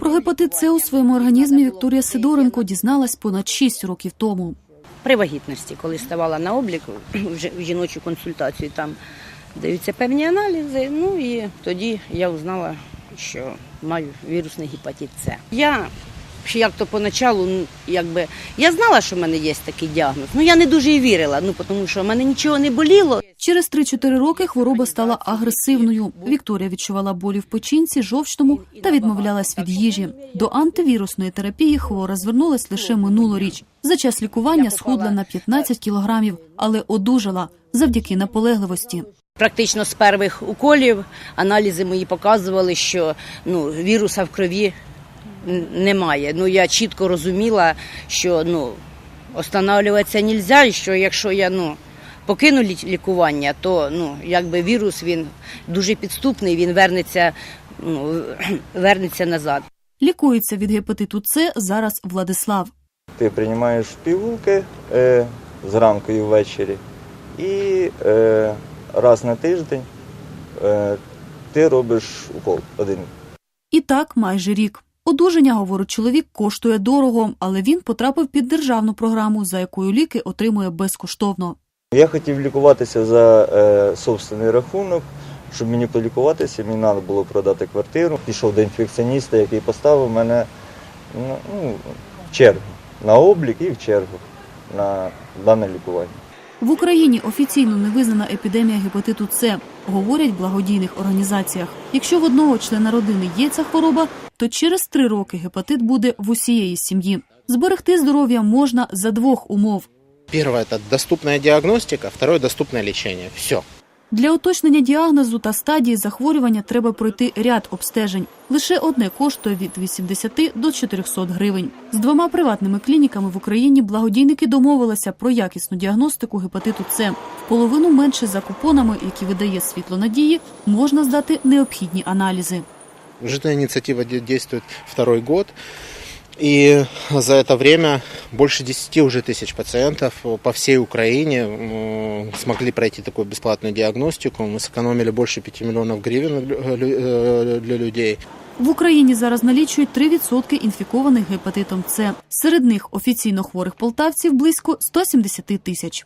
Про гепатит С у своєму організмі Вікторія Сидоренко дізналась понад 6 років тому. При вагітності, коли ставала на облік вже в жіночу консультацію, там даються певні аналізи. Ну і тоді я узнала, що маю вірусний гепатит С. Я як то поначалу, якби я знала, що в мене є такий діагноз. Ну я не дуже і вірила, ну тому що в мене нічого не боліло. Через 3-4 роки хвороба стала агресивною. Вікторія відчувала болі в печінці, жовчному та відмовлялась від їжі. До антивірусної терапії хвора звернулась лише минулоріч. За час лікування схудла на 15 кілограмів, але одужала завдяки наполегливості. Практично з перших уколів аналізи мої показували, що ну, віруса в крові немає. Ну я чітко розуміла, що ну, останавливатися не можна, і що якщо я ну, покину лі- лікування, то ну, якби вірус він дуже підступний, він вернеться, ну, вернеться назад. Лікується від гепатиту С зараз Владислав. Ти приймаєш пігулки е, зранку і ввечері, і е, раз на тиждень е, ти робиш укол один. І так майже рік. Одужання, говорить чоловік, коштує дорого, але він потрапив під державну програму, за якою ліки отримує безкоштовно. Я хотів лікуватися за е, собственний рахунок. Щоб мені полікуватися, мені треба було продати квартиру. Пішов до інфекціоніста, який поставив мене ну, ну, в чергу на облік і в чергу на дане лікування. В Україні офіційно не визнана епідемія гепатиту С, говорять в благодійних організаціях. Якщо в одного члена родини є ця хвороба, то через три роки гепатит буде в усієї сім'ї. Зберегти здоров'я можна за двох умов. Первое – это доступная диагностика, второе – доступное лечение. Все. Для уточнення діагнозу та стадії захворювання треба пройти ряд обстежень. Лише одне коштує від 80 до 400 гривень. З двома приватними клініками в Україні благодійники домовилися про якісну діагностику гепатиту С. В половину менше за купонами, які видає світло надії, можна здати необхідні аналізи. Житная инициатива де- второй год. И за это время больше 10 уже тысяч пациентов по всей Украине м, смогли пройти такую бесплатную диагностику. Мы сэкономили больше 5 миллионов гривен лю- лю- э, для людей. В Україні зараз налічують 3% інфікованих гепатитом С. Серед них офіційно хворих полтавців близько 170 тисяч.